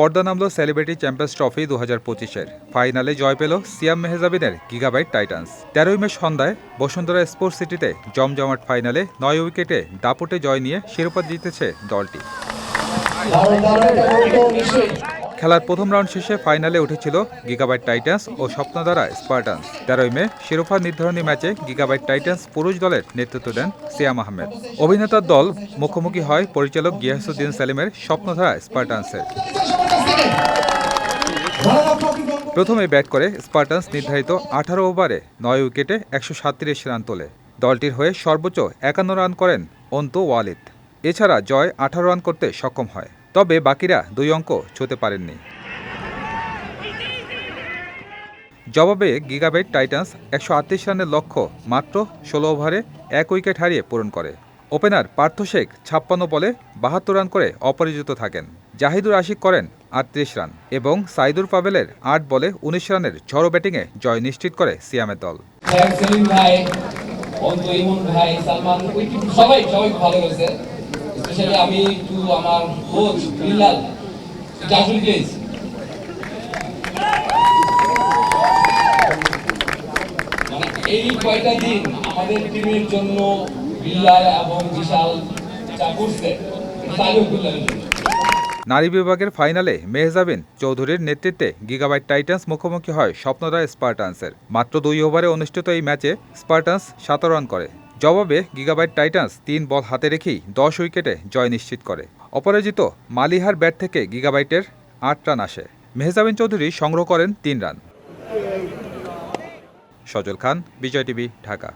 পর্দা নামল celebrity champions trophy দু হাজার পঁচিশের। ফাইনালে জয় পেল সিয়াম মেহজাবিনের গিগাবাইট টাইটান্স। তেরোই মে সন্ধ্যায় বসুন্ধরা স্পোর্টস সিটিতে জমজমাট ফাইনালে নয় উইকেটে দাপুটে জয় নিয়ে শিরোপা জিতেছে দলটি। খেলার প্রথম রাউন্ড শেষে ফাইনালে উঠেছিল গিগাবাইট টাইটান্স ও স্বপ্নধারা স্পার্টান্স। তেরোই মে শিরোপা নির্ধারণী ম্যাচে গিগাবাইট টাইটান্স পুরুষ দলের নেতৃত্ব দেন সিয়াম আহমেদ। অভিনেতার দল মুখোমুখি হয় পরিচালক গিয়াসুদ্দিন সেলিমের স্বপ্নধারা স্পার্টান্সের। প্রথমে ব্যাট করে স্পার্টান্স নির্ধারিত আঠারো ওভারে নয় উইকেটে একশো সাতত্রিশ রান তোলে। দলটির হয়ে সর্বোচ্চ একান্ন রান করেন অন্তু ওয়ালিদ। এছাড়া জয় আঠারো রান করতে সক্ষম হয়। তবে বাকিরা দুই অঙ্ক ছুঁতে পারেননি। জবাবে গিগাবাইট টাইটান্স একশো আটত্রিশ রানের লক্ষ্য মাত্র ষোলো ওভারে এক উইকেট হারিয়ে পূরণ করে। ওপেনার পার্থ শেখ ছাপ্পান্ন বলে বাহাত্তর রান করে অপরাজিত থাকেন। জাহিদুর আশিক করেন আটত্রিশ রান এবং সাইদুর পাভেলের আট বলে উনিশ রানের ঝড়ো ব্যাটিংয়ে জয় নিশ্চিত করে সিয়ামের দল। বিল্লাল মানে এই কয়টা দিন আমাদের টিমের জন্য বিল্লাল এবং বিশাল যা করছে বিল্লালের জন্য। নারী বিভাগের ফাইনালে মেহজাবিন চৌধুরীর নেতৃত্বে গিগাবাইট টাইটান্স মুখোমুখি হয় স্বপ্নদয় স্পার্টান্সের। মাত্র দুই ওভারে অনুষ্ঠিত এই ম্যাচে স্পার্টান্স সাত রান করে। জবাবে গিগাবাইট টাইটান্স তিন বল হাতে রেখেই দশ উইকেটে জয় নিশ্চিত করে। অপরাজিত মালিহার ব্যাট থেকে গিগাবাইটের আট রান আসে। মেহজাবিন চৌধুরী সংগ্রহ করেন তিন রান। সজল খান, বিজয় টিভি, ঢাকা।